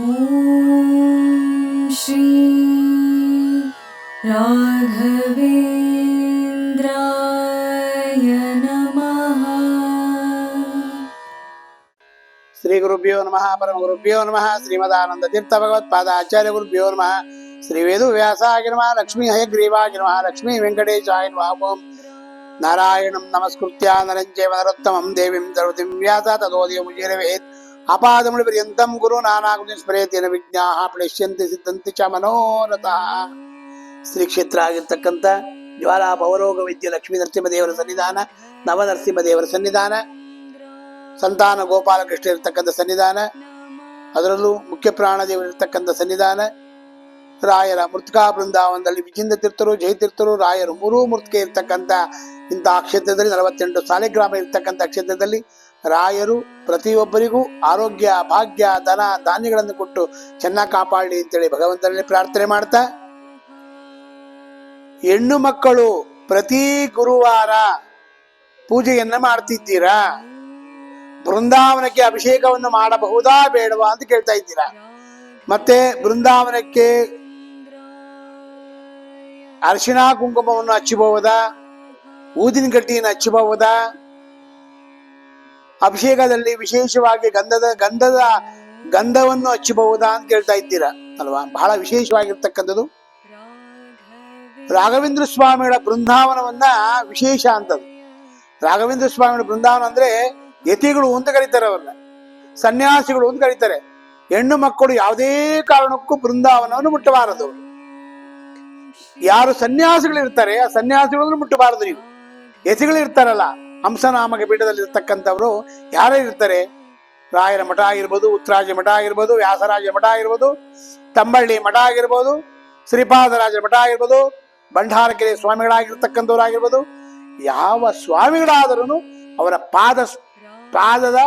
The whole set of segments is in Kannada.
ॐ श्री राघवेन्द्राय नमः श्रीगुरुभ्यो नमः परमगुरुभ्यो नमः श्रीमदानन्दतीर्थभगवत्पादाचार्यगुरुभ्यो नमः श्रीवेदुव्यासाय नमः लक्ष्मी हयग्रीवाय नमः लक्ष्मी वेङ्कटेशाय नमः ओम् नारायणं नमस्कृत्या नरञ्जैव नरोत्तमं देवीं सर्वतिं व्यासा ततोदयमुजीरवेत् ಮುಳಿಪರ್ಯಂತಂ ಗುರು ನಾನಾ ದೇವಿಂ ಸರ್ವತಿಂ ವ್ಯಾಸ ತದೋದಯ ಮುಜೀರವೇತ್ ಅಪಾದಮುಳಿ ಪರ್ಯಂತಂ ಗುರು ನಾನಾಗುತಿ ಸ್ಮರೇತಿನ ವಿಜ್ಞಾಹ ಪ್ಲೇಷ್ಯಂತಿ ಸಿದ್ಧಂತಿ ಚ ಮನೋರಥ. ಶ್ರೀ ಕ್ಷೇತ್ರ ಆಗಿರ್ತಕ್ಕಂಥ ಜ್ವಾಲಾ ಭವರೋಗ ವಿದ್ಯ ಲಕ್ಷ್ಮೀ ನರಸಿಂಹದೇವರ ಸನ್ನಿಧಾನ ನವನರಸಿಂಹದೇವರ ಸನ್ನಿಧಾನ, ಸಂತಾನ ಗೋಪಾಲಕೃಷ್ಣ ಇರತಕ್ಕಂಥ ಸನ್ನಿಧಾನ, ಅದರಲ್ಲೂ ಮುಖ್ಯ ಪ್ರಾಣದೇವರು ಇರತಕ್ಕಂಥ ಸನ್ನಿಧಾನ, ರಾಯರ ಮೃತ್ಕಾ ಬೃಂದಾವನದಲ್ಲಿ ವಿಜಿಂದ ತೀರ್ಥರು ಜಯತೀರ್ಥರು ರಾಯರು ಮೂರೂ ಮೃತ್ಕೆ ಇರ್ತಕ್ಕಂಥ ಇಂತಹ ಕ್ಷೇತ್ರದಲ್ಲಿ ನಲವತ್ತೆಂಟು ಸಾಲಿಗ್ರಾಮ ಇರ್ತಕ್ಕಂಥ ಕ್ಷೇತ್ರದಲ್ಲಿ ರಾಯರು ಪ್ರತಿಯೊಬ್ಬರಿಗೂ ಆರೋಗ್ಯ, ಭಾಗ್ಯ, ಧನ, ಧಾನ್ಯಗಳನ್ನು ಕೊಟ್ಟು ಚೆನ್ನಾಗಿ ಕಾಪಾಡಲಿ ಅಂತೇಳಿ ಭಗವಂತನಲ್ಲಿ ಪ್ರಾರ್ಥನೆ ಮಾಡ್ತಾ, ಹೆಣ್ಣು ಮಕ್ಕಳು ಪ್ರತಿ ಗುರುವಾರ ಪೂಜೆಯನ್ನ ಮಾಡ್ತಿದ್ದೀರಾ? ಬೃಂದಾವನಕ್ಕೆ ಅಭಿಷೇಕವನ್ನು ಮಾಡಬಹುದಾ ಬೇಡವಾ ಅಂತ ಕೇಳ್ತಾ ಇದ್ದೀರಾ? ಮತ್ತೆ ಬೃಂದಾವನಕ್ಕೆ ಅರಿಶಿಣ ಕುಂಕುಮವನ್ನು ಹಚ್ಚಬಹುದಾ? ಊದಿನ ಗಟ್ಟಿಯನ್ನು ಹಚ್ಚಬಹುದಾ? ಅಭಿಷೇಕದಲ್ಲಿ ವಿಶೇಷವಾಗಿ ಗಂಧದ ಗಂಧದ, ಗಂಧವನ್ನು ಹಚ್ಚಬಹುದಾ ಅಂತ ಕೇಳ್ತಾ ಇದ್ದೀರಾ? ಅಲ್ವಾ? ಬಹಳ ವಿಶೇಷವಾಗಿರ್ತಕ್ಕಂಥದ್ದು. ರಾಘವೇಂದ್ರ ಸ್ವಾಮಿಗಳ ಬೃಂದಾವನವನ್ನ ವಿಶೇಷ ಅಂತದ್ದು ರಾಘವೇಂದ್ರ ಸ್ವಾಮಿಗಳ ಬೃಂದಾವನ ಅಂದ್ರೆ ಯತಿಗಳು ಅಂತ ಕರೀತಾರೆ ಅವ್ರನ್ನ. ಸನ್ಯಾಸಿಗಳು ಅಂತ ಕರೀತಾರೆ. ಹೆಣ್ಣು ಮಕ್ಕಳು ಯಾವುದೇ ಕಾರಣಕ್ಕೂ ಬೃಂದಾವನವನ್ನು ಮುಟ್ಟಬಾರದು. ಯಾರು ಸನ್ಯಾಸಿಗಳು ಇರ್ತಾರೆ ಆ ಸನ್ಯಾಸಿಗಳನ್ನು ಮುಟ್ಟಬಾರದು ನೀವು. ಯತಿಗಳು ಇರ್ತಾರಲ್ಲ ಹಂಸನಾಮಕ ಪೀಠದಲ್ಲಿ ಇರ್ತಕ್ಕಂಥವರು ಯಾರೇ ಇರ್ತಾರೆ, ರಾಯರ ಮಠ ಆಗಿರ್ಬೋದು, ಉತ್ತರಾಜ ಮಠ ಆಗಿರ್ಬೋದು, ವ್ಯಾಸರಾಜ ಮಠ ಆಗಿರ್ಬೋದು, ತಂಬಳ್ಳಿ ಮಠ ಆಗಿರ್ಬೋದು, ಶ್ರೀಪಾದರಾಜ ಮಠ ಆಗಿರ್ಬೋದು, ಭಂಡಾರಕೆರೆ ಸ್ವಾಮಿಗಳಾಗಿರ್ತಕ್ಕಂಥವ್ರಾಗಿರ್ಬೋದು, ಯಾವ ಸ್ವಾಮಿಗಳಾದರೂ ಅವರ ಪಾದ ಪಾದದ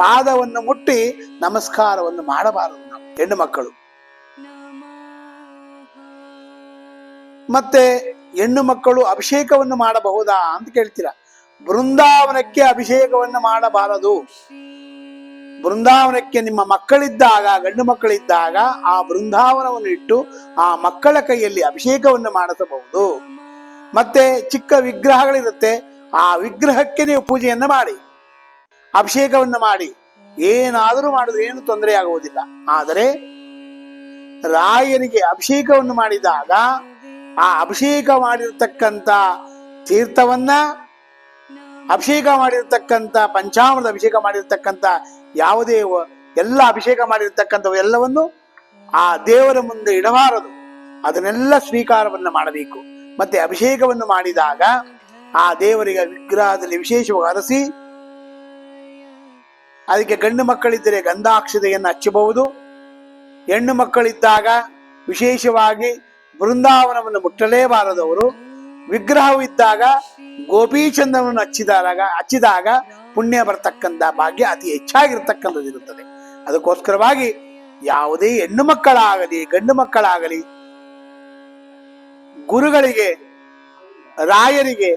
ಪಾದವನ್ನು ಮುಟ್ಟಿ ನಮಸ್ಕಾರವನ್ನು ಮಾಡಬಾರದು ನಾವು, ಹೆಣ್ಣು ಮಕ್ಕಳು. ಮತ್ತೆ ಹೆಣ್ಣು ಮಕ್ಕಳು ಅಭಿಷೇಕವನ್ನು ಮಾಡಬಹುದಾ ಅಂತ ಕೇಳ್ತೀರಾ? ಬೃಂದಾವನಕ್ಕೆ ಅಭಿಷೇಕವನ್ನು ಮಾಡಬಾರದು. ಬೃಂದಾವನಕ್ಕೆ ನಿಮ್ಮ ಮಕ್ಕಳಿದ್ದಾಗ, ಗಂಡು ಮಕ್ಕಳಿದ್ದಾಗ ಆ ಬೃಂದಾವನವನ್ನು ಇಟ್ಟು ಆ ಮಕ್ಕಳ ಕೈಯಲ್ಲಿ ಅಭಿಷೇಕವನ್ನು ಮಾಡಿಸಬಹುದು. ಮತ್ತೆ ಚಿಕ್ಕ ವಿಗ್ರಹಗಳಿರುತ್ತೆ. ಆ ವಿಗ್ರಹಕ್ಕೆ ನೀವು ಪೂಜೆಯನ್ನು ಮಾಡಿ, ಅಭಿಷೇಕವನ್ನು ಮಾಡಿ. ಏನಾದರೂ ಮಾಡಿದ್ರೆ ಏನು ತೊಂದರೆ ಆಗುವುದಿಲ್ಲ. ಆದರೆ ರಾಯನಿಗೆ ಅಭಿಷೇಕವನ್ನು ಮಾಡಿದಾಗ, ಆ ಅಭಿಷೇಕ ಮಾಡಿರ್ತಕ್ಕಂಥ ತೀರ್ಥವನ್ನ ಅಭಿಷೇಕ ಮಾಡಿರ್ತಕ್ಕಂಥ, ಪಂಚಾಮೃತ ಅಭಿಷೇಕ ಮಾಡಿರ್ತಕ್ಕಂಥ, ಯಾವುದೇ ಎಲ್ಲ ಅಭಿಷೇಕ ಮಾಡಿರ್ತಕ್ಕಂಥವು ಎಲ್ಲವನ್ನು ಆ ದೇವರ ಮುಂದೆ ಇಡಬಾರದು. ಅದನ್ನೆಲ್ಲ ಸ್ವೀಕಾರವನ್ನು ಮಾಡಬೇಕು. ಮತ್ತೆ ಅಭಿಷೇಕವನ್ನು ಮಾಡಿದಾಗ ಆ ದೇವರಿಗೆ ವಿಗ್ರಹದಲ್ಲಿ ವಿಶೇಷವಾಗಿ ಅರಸಿ, ಅದಕ್ಕೆ ಗಂಡು ಮಕ್ಕಳಿದ್ದರೆ ಗಂಧಾಕ್ಷತೆಯನ್ನು ಹಚ್ಚಬಹುದು. ಹೆಣ್ಣು ಮಕ್ಕಳಿದ್ದಾಗ ವಿಶೇಷವಾಗಿ ಬೃಂದಾವನವನ್ನು ಮುಟ್ಟಲೇಬಾರದವರು. ವಿಗ್ರಹವಿದ್ದಾಗ, ಗೋಪೀಚಂದ್ರನನ್ನು ಹಚ್ಚಿದಾಗ ಹಚ್ಚಿದಾಗ ಪುಣ್ಯ ಬರತಕ್ಕಂಥ ಭಾಗ್ಯ ಅತಿ ಹೆಚ್ಚಾಗಿರ್ತಕ್ಕಂಥದ್ದಿರುತ್ತದೆ ಅದಕ್ಕೋಸ್ಕರವಾಗಿ ಯಾವುದೇ ಹೆಣ್ಣು ಮಕ್ಕಳಾಗಲಿ, ಗಂಡು ಮಕ್ಕಳಾಗಲಿ, ಗುರುಗಳಿಗೆ, ರಾಯರಿಗೆ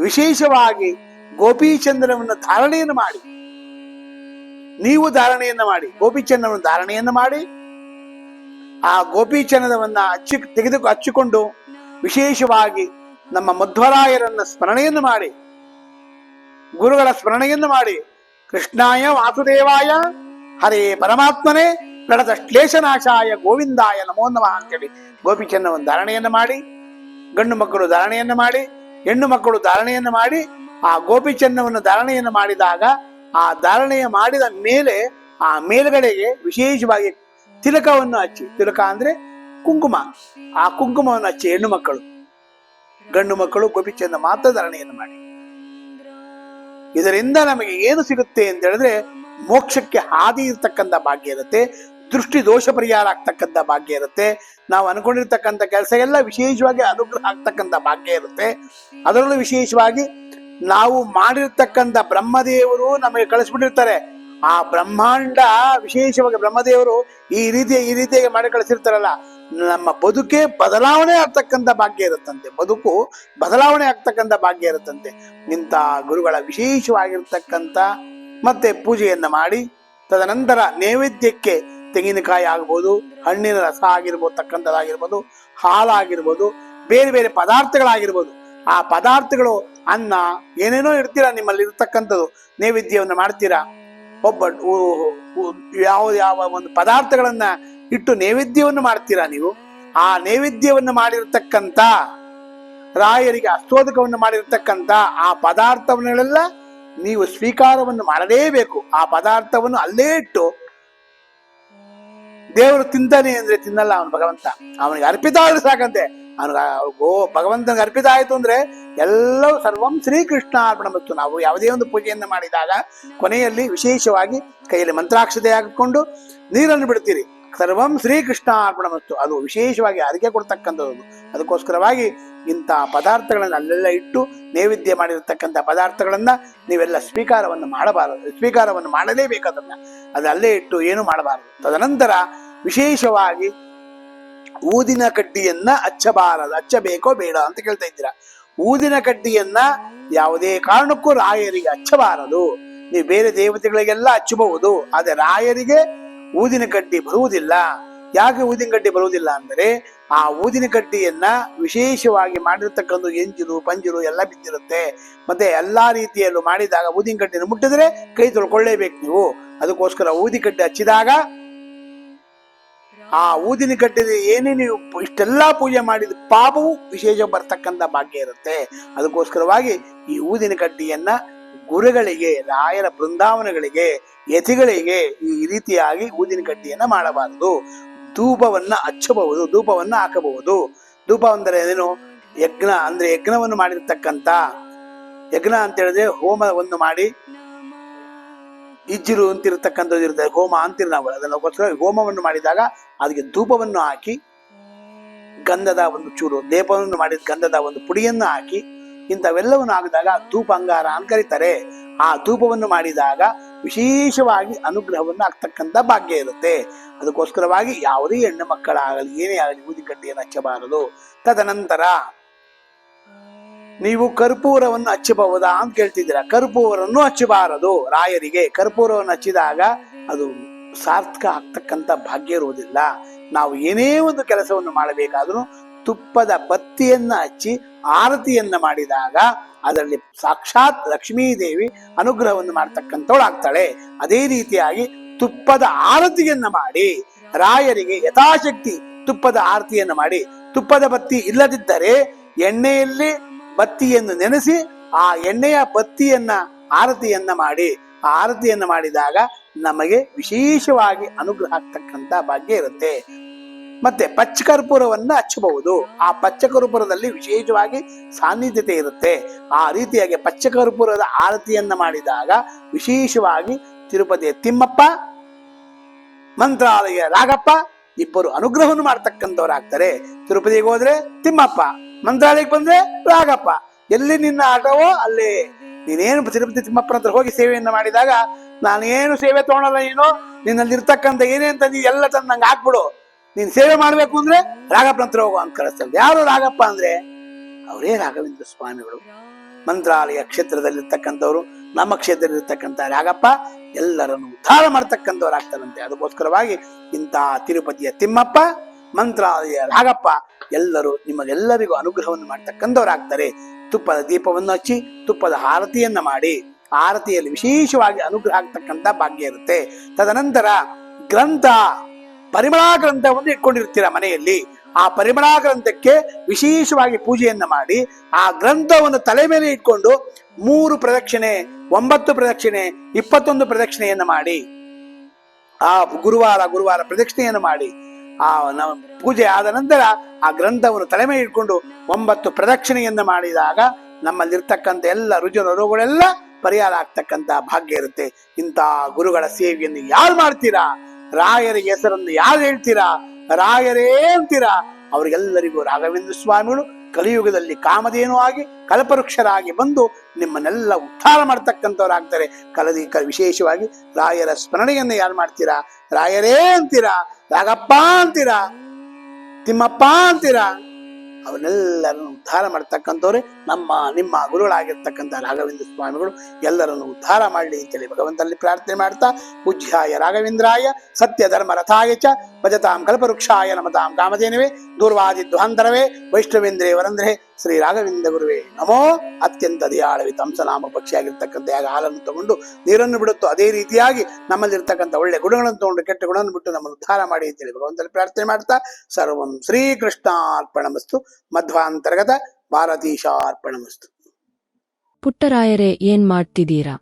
ವಿಶೇಷವಾಗಿ ಗೋಪೀಚಂದ್ರವನ್ನು ಧಾರಣೆಯನ್ನು ಮಾಡಿ. ನೀವು ಧಾರಣೆಯನ್ನ ಮಾಡಿ ಗೋಪೀಚಂದ್ರವನ್ನು ಧಾರಣೆಯನ್ನು ಮಾಡಿ, ಆ ಗೋಪಿಚಂದ್ರವನ್ನ ಹಚ್ಚಿ, ತೆಗೆದು ಹಚ್ಚಿಕೊಂಡು ವಿಶೇಷವಾಗಿ ನಮ್ಮ ಮಧ್ವರಾಯರನ್ನ ಸ್ಮರಣೆಯನ್ನು ಮಾಡಿ, ಗುರುಗಳ ಸ್ಮರಣೆಯನ್ನು ಮಾಡಿ, ಕೃಷ್ಣಾಯ ವಾಸುದೇವಾಯ, ಹರೇ ಪರಮಾತ್ಮನೇ ನಡೆದ ಶ್ಲೇಷನಾಶಾಯ ಗೋವಿಂದಾಯ ನಮೋ ನಮಃ ಅಂತೇಳಿ ಗೋಪಿಚಂದವನ್ನು ಧಾರಣೆಯನ್ನು ಮಾಡಿ, ಗಂಡು ಮಕ್ಕಳು ಧಾರಣೆಯನ್ನು ಮಾಡಿ, ಹೆಣ್ಣು ಮಕ್ಕಳು ಧಾರಣೆಯನ್ನು ಮಾಡಿ, ಆ ಗೋಪಿಚನ್ನವನ್ನು ಧಾರಣೆಯನ್ನು ಮಾಡಿದಾಗ, ಆ ಧಾರಣೆಯ ಮಾಡಿದ ಮೇಲೆ, ಆ ಮೇಲ್ಗಡೆಗೆ ವಿಶೇಷವಾಗಿ ತಿಲಕವನ್ನು ಹಚ್ಚಿ, ತಿಲಕ ಅಂದ್ರೆ ಕುಂಕುಮ, ಆ ಕುಂಕುಮವನ್ನು ಹಚ್ಚಿ ಹೆಣ್ಣು ಮಕ್ಕಳು. ಗಂಡು ಮಕ್ಕಳು ಗೋಪಿಚಂದ ಮಾತ್ರ ಧಾರಣೆಯನ್ನು ಮಾಡಿ. ಇದರಿಂದ ನಮಗೆ ಏನು ಸಿಗುತ್ತೆ ಅಂತ ಹೇಳಿದ್ರೆ ಮೋಕ್ಷಕ್ಕೆ ಹಾದಿ ಇರ್ತಕ್ಕಂಥ ಭಾಗ್ಯ ಇರುತ್ತೆ, ದೃಷ್ಟಿ ದೋಷ ಪರಿಹಾರ ಆಗ್ತಕ್ಕಂಥ ಭಾಗ್ಯ ಇರುತ್ತೆ, ನಾವು ಅನ್ಕೊಂಡಿರ್ತಕ್ಕಂಥ ಕೆಲಸ ಎಲ್ಲ ವಿಶೇಷವಾಗಿ ಅನುಗ್ರಹ ಆಗ್ತಕ್ಕಂಥ ಭಾಗ್ಯ ಇರುತ್ತೆ. ಅದರಲ್ಲೂ ವಿಶೇಷವಾಗಿ ನಾವು ಮಾಡಿರ್ತಕ್ಕಂಥ ಬ್ರಹ್ಮದೇವರು ನಮಗೆ ಕಳಿಸ್ಬಿಟ್ಟಿರ್ತಾರೆ. ಆ ಬ್ರಹ್ಮಾಂಡ ವಿಶೇಷವಾಗಿ ಬ್ರಹ್ಮದೇವರು ಈ ರೀತಿಯ ಈ ರೀತಿಯಾಗಿ ಮಾಡಿ ಕಳಿಸಿರ್ತಾರಲ್ಲ ನಮ್ಮ ಬದುಕೆ ಬದಲಾವಣೆ ಆಗ್ತಕ್ಕಂಥ ಭಾಗ್ಯ ಇರುತ್ತಂತೆ. ಬದುಕು ಬದಲಾವಣೆ ಆಗ್ತಕ್ಕಂಥ ಭಾಗ್ಯ ಇರುತ್ತಂತೆ. ಇಂಥ ಗುರುಗಳ ವಿಶೇಷವಾಗಿರ್ತಕ್ಕಂಥ ಮತ್ತೆ ಪೂಜೆಯನ್ನು ಮಾಡಿ, ತದನಂತರ ನೈವೇದ್ಯಕ್ಕೆ ತೆಂಗಿನಕಾಯಿ ಆಗ್ಬೋದು, ಹಣ್ಣಿನ ರಸ ಆಗಿರ್ಬೋದು, ತಕ್ಕಂಥದ್ದಾಗಿರ್ಬೋದು, ಹಾಲಾಗಿರ್ಬೋದು, ಬೇರೆ ಬೇರೆ ಪದಾರ್ಥಗಳಾಗಿರ್ಬೋದು. ಆ ಪದಾರ್ಥಗಳು, ಅನ್ನ, ಏನೇನೋ ಇಡ್ತೀರಾ ನಿಮ್ಮಲ್ಲಿ ಇರ್ತಕ್ಕಂಥದ್ದು ನೈವೇದ್ಯವನ್ನು ಮಾಡ್ತೀರಾ? ಒಬ್ಬ ಯಾವ ಯಾವ ಒಂದು ಪದಾರ್ಥಗಳನ್ನ ಇಟ್ಟು ನೈವೇದ್ಯವನ್ನು ಮಾಡ್ತೀರಾ ನೀವು? ಆ ನೈವೇದ್ಯವನ್ನು ಮಾಡಿರ್ತಕ್ಕಂಥ ರಾಯರಿಗೆ ಅಸ್ತೋದಕವನ್ನು ಮಾಡಿರ್ತಕ್ಕಂಥ ಆ ಪದಾರ್ಥವನ್ನೆಲ್ಲ ನೀವು ಸ್ವೀಕಾರವನ್ನು ಮಾಡಲೇಬೇಕು. ಆ ಪದಾರ್ಥವನ್ನು ಅಲ್ಲೇ ಇಟ್ಟು ದೇವರು ತಿಂತಾನೆ ಅಂದ್ರೆ ತಿನ್ನಲ್ಲ ಅವನು ಭಗವಂತ. ಅವನಿಗೆ ಅರ್ಪಿತ ಆದ್ರೆ ಸಾಕಂತೆ. ಅವನಿಗೆ ಭಗವಂತನಿಗೆ ಅರ್ಪಿತ ಆಯ್ತು ಅಂದ್ರೆ ಎಲ್ಲವೂ ಸರ್ವಂ ಶ್ರೀಕೃಷ್ಣ ಅರ್ಪಣ ಮತ್ತು ನಾವು ಯಾವುದೇ ಒಂದು ಪೂಜೆಯನ್ನು ಮಾಡಿದಾಗ ಕೊನೆಯಲ್ಲಿ ವಿಶೇಷವಾಗಿ ಕೈಯಲ್ಲಿ ಮಂತ್ರಾಕ್ಷತೆ ಹಾಕಿಕೊಂಡು ನೀರನ್ನು ಬಿಡ್ತೀರಿ ಸರ್ವಂ ಶ್ರೀಕೃಷ್ಣ ಅರ್ಪಣ ಮತ್ತು ಅದು ವಿಶೇಷವಾಗಿ ಅರಿಕೆ ಕೊಡ್ತಕ್ಕಂಥದ್ದು. ಅದಕ್ಕೋಸ್ಕರವಾಗಿ ಇಂಥ ಪದಾರ್ಥಗಳನ್ನು ಅಲ್ಲೆಲ್ಲ ಇಟ್ಟು ನೈವೇದ್ಯ ಮಾಡಿರತಕ್ಕಂಥ ಪದಾರ್ಥಗಳನ್ನ ನೀವೆಲ್ಲ ಸ್ವೀಕಾರವನ್ನು ಮಾಡಬಾರದು. ಸ್ವೀಕಾರವನ್ನು ಮಾಡಲೇಬೇಕು ಅದನ್ನ. ಅದು ಅಲ್ಲೇ ಇಟ್ಟು ಏನು ಮಾಡಬಾರದು. ತದನಂತರ ವಿಶೇಷವಾಗಿ ಊದಿನ ಕಡ್ಡಿಯನ್ನ ಹಚ್ಚಬಾರದು ಹಚ್ಚಬೇಕೋ ಬೇಡ ಅಂತ ಕೇಳ್ತಾ ಇದ್ದೀರಾ? ಊದಿನ ಕಡ್ಡಿಯನ್ನ ಯಾವುದೇ ಕಾರಣಕ್ಕೂ ರಾಯರಿಗೆ ಹಚ್ಚಬಾರದು ನೀವು ಬೇರೆ ದೇವತೆಗಳಿಗೆಲ್ಲ ಹಚ್ಚಬಹುದು ಆದರೆ ರಾಯರಿಗೆ ಊದಿನ ಕಡ್ಡಿ ಬರುವುದಿಲ್ಲ. ಯಾಕೆ ಊದಿನ ಕಡ್ಡಿ ಬರುವುದಿಲ್ಲ ಅಂದರೆ ಆ ಊದಿನ ಕಡ್ಡಿಯನ್ನ ವಿಶೇಷವಾಗಿ ಮಾಡಿರ್ತಕ್ಕಂಥ ಎಂಜಿರು ಪಂಜಿರು ಎಲ್ಲ ಬಿದ್ದಿರುತ್ತೆ. ಮತ್ತೆ ಎಲ್ಲಾ ರೀತಿಯಲ್ಲೂ ಮಾಡಿದಾಗ ಊದಿನ ಕಡ್ಡಿಯನ್ನು ಮುಟ್ಟಿದ್ರೆ ಕೈ ತೊಳ್ಕೊಳ್ಳೇಬೇಕು ನೀವು. ಅದಕ್ಕೋಸ್ಕರ ಊದಿ ಕಡ್ಡಿ ಹಚ್ಚಿದಾಗ ಆ ಊದಿನ ಕಡ್ಡಿ ಏನೇ ನೀವು ಇಷ್ಟೆಲ್ಲಾ ಪೂಜೆ ಮಾಡಿದ ಪಾಪವು ವಿಶೇಷ ಬರ್ತಕ್ಕಂಥ ಭಾಗ್ಯ ಇರುತ್ತೆ. ಅದಕ್ಕೋಸ್ಕರವಾಗಿ ಈ ಊದಿನ ಕಡ್ಡಿಯನ್ನ ಗುರುಗಳಿಗೆ, ರಾಯರ ಬೃಂದಾವನಗಳಿಗೆ, ಯತಿಗಳಿಗೆ ಈ ರೀತಿಯಾಗಿ ಊದಿನ ಕಡ್ಡಿಯನ್ನ ಮಾಡಬಾರದು. ಧೂಪವನ್ನ ಹಚ್ಚಬಹುದು, ಧೂಪವನ್ನ ಹಾಕಬಹುದು. ಧೂಪ ಅಂದರೆ ಏನು ಯಜ್ಞ, ಅಂದ್ರೆ ಯಜ್ಞವನ್ನು ಮಾಡಿರ್ತಕ್ಕಂತ ಯಜ್ಞ ಅಂತ ಹೇಳಿದ್ರೆ ಹೋಮವನ್ನು ಮಾಡಿ ಇಜ್ಜಿರು ಅಂತಿರ್ತಕ್ಕಂಥದ್ದು ಇರುತ್ತೆ ಹೋಮ ಅಂತೀರಿ ನಾವು. ಅದನ್ನಕ್ಕೋಸ್ಕರ ಹೋಮವನ್ನು ಮಾಡಿದಾಗ ಅದಕ್ಕೆ ಧೂಪವನ್ನು ಹಾಕಿ, ಗಂಧದ ಒಂದು ಚೂರು, ದೇಪವನ್ನು ಮಾಡಿದ ಗಂಧದ ಒಂದು ಪುಡಿಯನ್ನು ಹಾಕಿ ಇಂಥವೆಲ್ಲವನ್ನು ಆಗದಾಗ ಧೂಪ ಅಂಗಾರ ಅಂತ ಕರೀತಾರೆ. ಆ ಧೂಪವನ್ನು ಮಾಡಿದಾಗ ವಿಶೇಷವಾಗಿ ಅನುಗ್ರಹವನ್ನು ಆಗ್ತಕ್ಕಂಥ ಭಾಗ್ಯ ಇರುತ್ತೆ. ಅದಕ್ಕೋಸ್ಕರವಾಗಿ ಯಾವುದೇ ಹೆಣ್ಣು ಮಕ್ಕಳಾಗಲಿ, ಏನೇ ಆಗಲಿ ಊದಿಗಡ್ಡೆಯನ್ನು ಹಚ್ಚಬಾರದು. ತದನಂತರ ನೀವು ಕರ್ಪೂರವನ್ನು ಹಚ್ಚಬಹುದಾ ಅಂತ ಕೇಳ್ತಿದ್ದೀರಾ? ಕರ್ಪೂರವನ್ನು ಹಚ್ಚಬಾರದು ರಾಯರಿಗೆ. ಕರ್ಪೂರವನ್ನು ಹಚ್ಚಿದಾಗ ಅದು ಸಾರ್ಥಕ ಆಗ್ತಕ್ಕಂಥ ಭಾಗ್ಯ ಇರುವುದಿಲ್ಲ. ನಾವು ಏನೇ ಒಂದು ಕೆಲಸವನ್ನು ಮಾಡಬೇಕಾದ್ರೂ ತುಪ್ಪದ ಬತ್ತಿಯನ್ನ ಹಚ್ಚಿ ಆರತಿಯನ್ನ ಮಾಡಿದಾಗ ಅದರಲ್ಲಿ ಸಾಕ್ಷಾತ್ ಲಕ್ಷ್ಮೀದೇವಿ ಅನುಗ್ರಹವನ್ನು ಮಾಡ್ತಕ್ಕಂಥವಳಾಗ್ತಾಳೆ. ಅದೇ ರೀತಿಯಾಗಿ ತುಪ್ಪದ ಆರತಿಯನ್ನ ಮಾಡಿ, ರಾಯರಿಗೆ ಯಥಾಶಕ್ತಿ ತುಪ್ಪದ ಆರತಿಯನ್ನ ಮಾಡಿ, ತುಪ್ಪದ ಬತ್ತಿ ಇಲ್ಲದಿದ್ದರೆ ಎಣ್ಣೆಯಲ್ಲಿ ಬತ್ತಿಯನ್ನು ನೆನೆಸಿ, ಆ ಎಣ್ಣೆಯ ಬತ್ತಿಯನ್ನ ಆರತಿಯನ್ನ ಮಾಡಿ ಆರತಿಯನ್ನ ಮಾಡಿದಾಗ ನಮಗೆ ವಿಶೇಷವಾಗಿ ಅನುಗ್ರಹ ಆಗ್ತಕ್ಕಂಥ ಭಾಗ್ಯ ಇರುತ್ತೆ. ಮತ್ತೆ ಪಚ್ಚಕರ್ಪೂರವನ್ನ ಹಚ್ಚಬಹುದು. ಆ ಪಚ್ಚ ಕರ್ಪೂರದಲ್ಲಿ ವಿಶೇಷವಾಗಿ ಸಾನ್ನಿಧ್ಯತೆ ಇರುತ್ತೆ. ಆ ರೀತಿಯಾಗಿ ಪಚ್ಚ ಕರ್ಪೂರದ ಆರತಿಯನ್ನ ಮಾಡಿದಾಗ ವಿಶೇಷವಾಗಿ ತಿರುಪತಿಯ ತಿಮ್ಮಪ್ಪ, ಮಂತ್ರಾಲಯ ರಾಗಪ್ಪ ಇಬ್ಬರು ಅನುಗ್ರಹವನ್ನು ಮಾಡ್ತಕ್ಕಂಥವ್ರಾಗ್ತಾರೆ. ತಿರುಪತಿಗೆ ಹೋದ್ರೆ ತಿಮ್ಮಪ್ಪ, ಮಂತ್ರಾಲಯಕ್ಕೆ ಬಂದ್ರೆ ರಾಗಪ್ಪ. ಎಲ್ಲಿ ನಿನ್ನ ಆಟವೋ ಅಲ್ಲಿ. ನೀನೇನು ತಿರುಪತಿ ತಿಮ್ಮಪ್ಪನ ಹತ್ರ ಹೋಗಿ ಸೇವೆಯನ್ನು ಮಾಡಿದಾಗ ನಾನು ಏನು ಸೇವೆ ತಗೊಳಲ್ಲ ನೀನು? ನಿನ್ನಲ್ಲಿ ಇರ್ತಕ್ಕಂಥ ಏನೇ ಅಂತ ನೀ ಎಲ್ಲ ತಂದಂಗೆ ಹಾಕ್ಬಿಡು. ನೀನ್ ಸೇವೆ ಮಾಡ್ಬೇಕು ಅಂದ್ರೆ ರಾಘಪ್ಪ ಹತ್ರ ಹೋಗು ಅಂತ ಕಳಿಸ್ತಾರೆ ಯಾರು ರಾಘಪ್ಪ ಅಂದ್ರೆ ಅವರೇ ರಾಘವೇಂದ್ರ ಸ್ವಾಮಿಗಳು. ಮಂತ್ರಾಲಯ ಕ್ಷೇತ್ರದಲ್ಲಿರ್ತಕ್ಕಂಥವ್ರು, ನಮ್ಮ ಕ್ಷೇತ್ರದಲ್ಲಿರ್ತಕ್ಕಂಥ ರಾಘಪ್ಪ ಎಲ್ಲರನ್ನು ಉದ್ಧಾರ ಮಾಡ್ತಕ್ಕಂಥವ್ರು ಆಗ್ತಾರಂತೆ ಅದಕ್ಕೋಸ್ಕರವಾಗಿ ಇಂಥ ತಿರುಪತಿಯ ತಿಮ್ಮಪ್ಪ, ಮಂತ್ರಾಲಯ ರಾಘಪ್ಪ ಎಲ್ಲರೂ ನಿಮಗೆಲ್ಲರಿಗೂ ಅನುಗ್ರಹವನ್ನು ಮಾಡ್ತಕ್ಕಂಥವ್ರಾಗ್ತಾರೆ. ತುಪ್ಪದ ದೀಪವನ್ನು ಹಚ್ಚಿ, ತುಪ್ಪದ ಆರತಿಯನ್ನ ಮಾಡಿ, ಆರತಿಯಲ್ಲಿ ವಿಶೇಷವಾಗಿ ಅನುಗ್ರಹ ಆಗ್ತಕ್ಕಂಥ ಭಾಗ್ಯ ಇರುತ್ತೆ. ತದನಂತರ ಗ್ರಂಥ ಪರಿಮಳಾ ಗ್ರಂಥವನ್ನು ಇಟ್ಕೊಂಡಿರ್ತೀರ ಮನೆಯಲ್ಲಿ, ಆ ಪರಿಮಳಾ ಗ್ರಂಥಕ್ಕೆ ವಿಶೇಷವಾಗಿ ಪೂಜೆಯನ್ನ ಮಾಡಿ, ಆ ಗ್ರಂಥವನ್ನು ತಲೆ ಮೇಲೆ ಇಟ್ಕೊಂಡು ಮೂರು ಪ್ರದಕ್ಷಿಣೆ, ಒಂಬತ್ತು ಪ್ರದಕ್ಷಿಣೆ, ಇಪ್ಪತ್ತೊಂದು ಪ್ರದಕ್ಷಿಣೆಯನ್ನು ಮಾಡಿ, ಆ ಗುರುವಾರ ಗುರುವಾರ ಪ್ರದಕ್ಷಿಣೆಯನ್ನು ಮಾಡಿ, ಆ ಪೂಜೆ ಆದ ನಂತರ ಆ ಗ್ರಂಥವನ್ನು ತಲೆ ಮೇಲೆ ಇಟ್ಕೊಂಡು ಒಂಬತ್ತು ಪ್ರದಕ್ಷಿಣೆಯನ್ನು ಮಾಡಿದಾಗ ನಮ್ಮಲ್ಲಿರ್ತಕ್ಕಂಥ ಎಲ್ಲ ರುಜಿನ ರೋಗಗಳೆಲ್ಲ ಪರಿಹಾರ ಆಗ್ತಕ್ಕಂಥ ಭಾಗ್ಯ ಇರುತ್ತೆ. ಇಂಥ ಗುರುಗಳ ಸೇವೆಯನ್ನು ಯಾರು ಮಾಡ್ತೀರಾ? ರಾಯರಿಗೆ ಹೆಸರನ್ನು ಯಾರು ಹೇಳ್ತೀರಾ? ರಾಯರೇ ಅಂತೀರಾ? ಅವರಿಗೆಲ್ಲರಿಗೂ ರಾಘವೇಂದ್ರ ಸ್ವಾಮಿಗಳು ಕಲಿಯುಗದಲ್ಲಿ ಕಾಮಧೇನು ಆಗಿ ಕಲ್ಪವೃಕ್ಷರಾಗಿ ಬಂದು ನಿಮ್ಮನ್ನೆಲ್ಲ ಉದ್ಧಾರ ಮಾಡ್ತಕ್ಕಂಥವ್ರಾಗ್ತಾರೆ. ಕಲದಿ ಕ ವಿಶೇಷವಾಗಿ ರಾಯರ ಸ್ಮರಣೆಯನ್ನು ಯಾರು ಮಾಡ್ತೀರಾ? ರಾಯರೇ ಅಂತೀರಾ? ರಾಗಪ್ಪ ಅಂತೀರಾ? ತಿಮ್ಮಪ್ಪ ಅಂತೀರಾ? ಅವನ್ನೆಲ್ಲರನ್ನು ಉದ್ಧಾರ ಮಾಡ್ತಕ್ಕಂಥವ್ರೆ ನಮ್ಮ, ನಿಮ್ಮ ಗುರುಗಳಾಗಿರ್ತಕ್ಕಂಥ ರಾಘವೇಂದ್ರ ಸ್ವಾಮಿಗಳು ಎಲ್ಲರನ್ನು ಉದ್ಧಾರ ಮಾಡಲಿ ಅಂತೇಳಿ ಭಗವಂತನಲ್ಲಿ ಪ್ರಾರ್ಥನೆ ಮಾಡ್ತಾ, ಪೂಜ್ಯಾಯ ರಾಘವೇಂದ್ರಾಯ ಸತ್ಯ ಧರ್ಮ ರಥಾಯ ಚ ಭಜತಾಂ ಕಲ್ಪವೃಕ್ಷಾಯ ನಮತಾಂ ಕಾಮಧೇನವೇ, ದೂರ್ವಾದಿ ಧ್ವಾಂಧರವೇ ವೈಷ್ಣವೇಂದ್ರೇ ವರಂದ್ರೇ ಶ್ರೀ ರಾಘವೇಂದ್ರ ಗುರುವೇ ನಮೋ. ಅತ್ಯಂತ ದಯಾಳವಿ ತಂಸನಾಮ ಪಕ್ಷಿಯಾಗಿರ್ತಕ್ಕಂಥ ಯಾಗ ಹಾಲನ್ನು ತಗೊಂಡು ನೀರನ್ನು ಬಿಡುತ್ತೋ ಅದೇ ರೀತಿಯಾಗಿ ನಮ್ಮಲ್ಲಿರ್ತಕ್ಕಂಥ ಒಳ್ಳೆ ಗುಣಗಳನ್ನು ತಗೊಂಡು ಕೆಟ್ಟ ಗುಣವನ್ನು ಬಿಟ್ಟು ನಮ್ಮನ್ನು ಉದ್ಧಾರ ಮಾಡಿ ಅಂತೇಳಿ ಭಗವಂತನಲ್ಲಿ ಪ್ರಾರ್ಥನೆ ಮಾಡ್ತಾ ಸರ್ವಂ ಶ್ರೀಕೃಷ್ಣಾರ್ಪಣಮಸ್ತು ಮಧ್ವಾಂತರ್ಗತ ಭಾರತೀಶಾರ್ಪಣಮಸ್ತು. ಪುಟ್ಟರಾಯರೇ, ಏನ್ ಮಾಡ್ತಿದ್ದೀರಾ?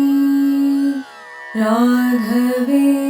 राघवे